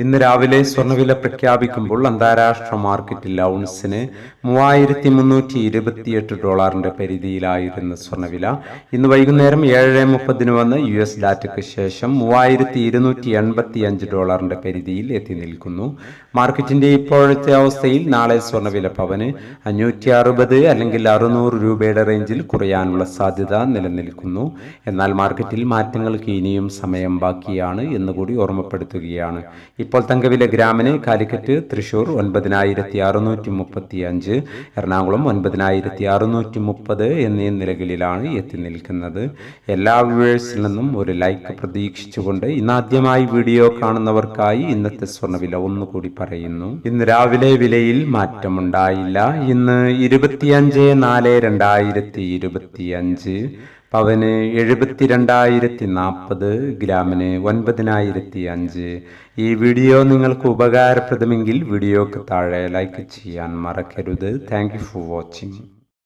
ഇന്ന് രാവിലെ സ്വർണവില പ്രഖ്യാപിക്കുമ്പോൾ അന്താരാഷ്ട്ര മാർക്കറ്റിൽ ഔൺസിന് മൂവായിരത്തി മുന്നൂറ്റി ഇരുപത്തിയെട്ട് ഡോളറിന്റെ പരിധിയിലായിരുന്ന സ്വർണവില ഇന്ന് വൈകുന്നേരം ഏഴ് മുപ്പതിന് വന്ന് യു എസ് ഡാറ്റയ്ക്ക് ശേഷം മൂവായിരത്തി ഇരുന്നൂറ്റി എൺപത്തി അഞ്ച് ഡോളറിന്റെ പരിധിയിൽ എത്തി നിൽക്കുന്നു. മാർക്കറ്റിന്റെ ഇപ്പോഴത്തെ അവസ്ഥയിൽ നാളെ സ്വർണവില പവന് അഞ്ഞൂറ്റി അറുപത് അല്ലെങ്കിൽ അറുന്നൂറ് രൂപയുടെ റേഞ്ചിൽ കുറയാനുള്ള സാധ്യത നിലനിൽക്കുന്നു. എന്നാൽ മാർക്കറ്റിൽ മാറ്റങ്ങൾക്ക് ഇനിയും സമയം ബാക്കിയാണ് എന്നുകൂടി ഓർമ്മപ്പെടുത്തുകയാണ്. ഇപ്പോൾ തങ്കവിലെ ഗ്രാമിന് കാലിക്കറ്റ് തൃശൂർ ഒൻപതിനായിരത്തി അറുന്നൂറ്റി മുപ്പത്തി അഞ്ച് എറണാകുളം ഒൻപതിനായിരത്തി അറുന്നൂറ്റി മുപ്പത് എന്നീ നിലകളിലാണ് എത്തി നിൽക്കുന്നത്. എല്ലാ വ്യൂവേഴ്സിൽ നിന്നും ഒരു ലൈക്ക് പ്രതീക്ഷിച്ചുകൊണ്ട് ഇന്നാദ്യമായി വീഡിയോ കാണുന്നവർക്കായി ഇന്നത്തെ സ്വർണവില ഒന്നുകൂടി പറയുന്നു. ഇന്ന് രാവിലെ വിലയിൽ മാറ്റമുണ്ടായില്ല. ഇന്ന് ഇരുപത്തിയഞ്ച് നാല് രണ്ടായിരത്തി ഇരുപത്തിയഞ്ച് പവന് എഴുപത്തിരണ്ടായിരത്തി നാൽപ്പത് ഗ്രാമിന് ഒൻപതിനായിരത്തി അഞ്ച് ഈ വീഡിയോ നിങ്ങൾക്ക് ഉപകാരപ്രദമെങ്കിൽ വീഡിയോക്ക് താഴെ ലൈക്ക് ചെയ്യാൻ മറക്കരുത്. Thank for watching